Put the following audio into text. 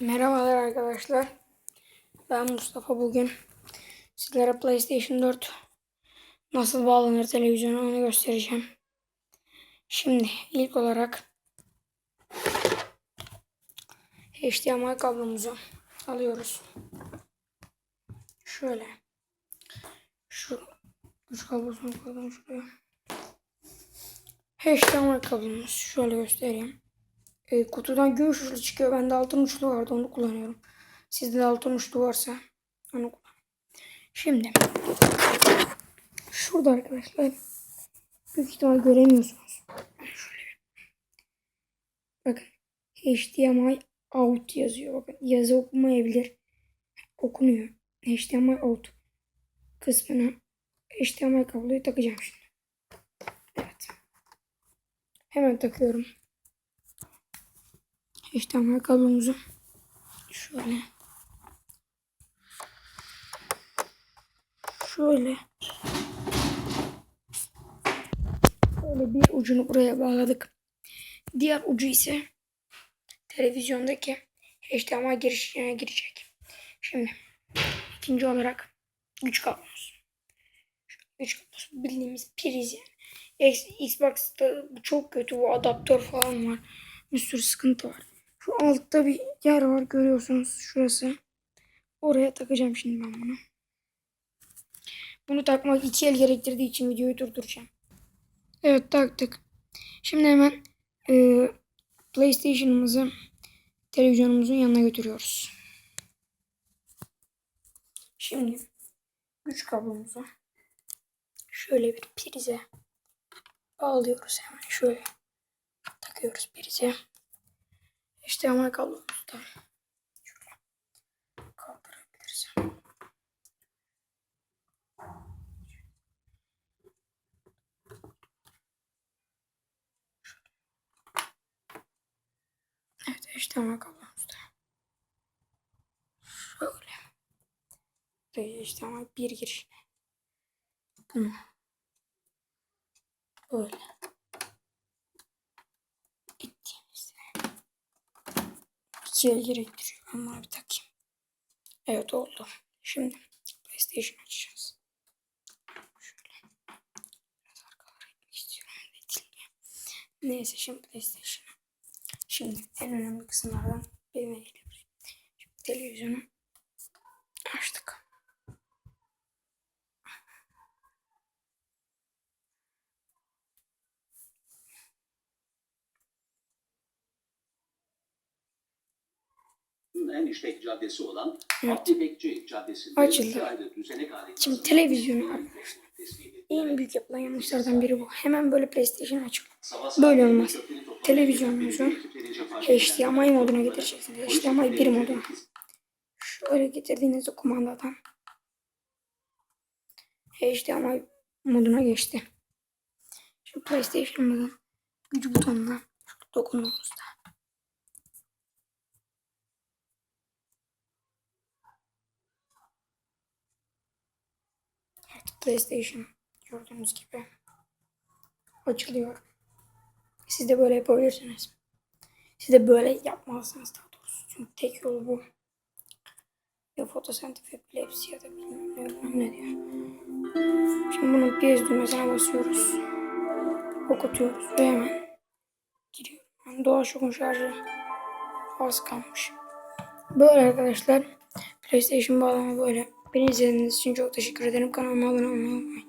Merhabalar arkadaşlar. Ben Mustafa bugün sizlere PlayStation 4 nasıl bağlanır televizyona onu göstereceğim. Şimdi ilk olarak HDMI kablomuzu alıyoruz. Şöyle. Şu güç kablosunu koydum şuraya. HDMI kablomuz şöyle göstereyim. E, kutudan gümüş uçlu çıkıyor. Bende altın uçlu vardı onu kullanıyorum. Sizde de altın uçlu varsa onu kullan. Şimdi şurada arkadaşlar büyük ihtimal göremiyorsunuz. Bakın HDMI out yazıyor. Bakın yazı okumayabilir. Okunuyor. HDMI out kısmına HDMI kabloyu takacağım şimdi. Evet. Hemen takıyorum. HDMI kablomuzu şöyle şöyle şöyle bir ucunu buraya bağladık. Diğer ucu ise televizyondaki HDMI girişine girecek. Şimdi ikinci olarak güç kablomuz. Güç kablosu bildiğimiz priz yani. Xbox'ta çok kötü bu adaptör falan var. Bir sürü sıkıntı var. Şu altta bir yer var görüyorsunuz şurası. Oraya takacağım şimdi ben bunu. Bunu takmak iki el gerektirdiği için videoyu durduracağım. Evet taktık. Şimdi hemen e, PlayStation'ımızı televizyonumuzun yanına götürüyoruz. Şimdi güç kablomuzu şöyle bir prize bağlıyoruz hemen şöyle takıyoruz prize. İşte ama kablomuzu da şöyle kaldırabiliriz. Evet işte ama kablomuz da. Şöyle. Böyle işte ama bir girişine. Bunu. Böyle. İki el gerektiriyor. Bunu bir takayım. Evet oldu. Şimdi PlayStation açacağız. Şöyle. Biraz arkalara gitmek istiyorum. Neyse şimdi PlayStation. Şimdi en önemli kısımlardan birine geliyoruz. Şimdi televizyonu açtık. En işlek caddesi olan Evet. Abdi Bekçi Caddesi'nde Açıldı. Şimdi televizyonu arkadaşlar. En büyük yapılan yanlışlardan biri bu. Hemen böyle PlayStation açıp Böyle olmaz. Televizyonunuzu HDMI moduna getireceksiniz. HDMI 1 ekipleri moduna. Şöyle getirdiğinizde kumandadan HDMI moduna geçti. Şimdi PlayStation'ımızın güç butonuna dokunduğumuzda PlayStation gördüğünüz gibi açılıyor. Siz de böyle yapabilirsiniz. Siz de böyle yapmalısınız daha doğrusu. Çünkü tek yolu bu. Ya fotosentif epilepsi ya da bilmem ne, diyor. Şimdi bunun piyaz düğmesine basıyoruz. Okutuyoruz ve hemen giriyor. Yani doğa şokun şarjı az kalmış. Böyle arkadaşlar. PlayStation bağlama böyle. Beni izlediğiniz için çok teşekkür ederim. Kanalıma abone olmayı unutmayın.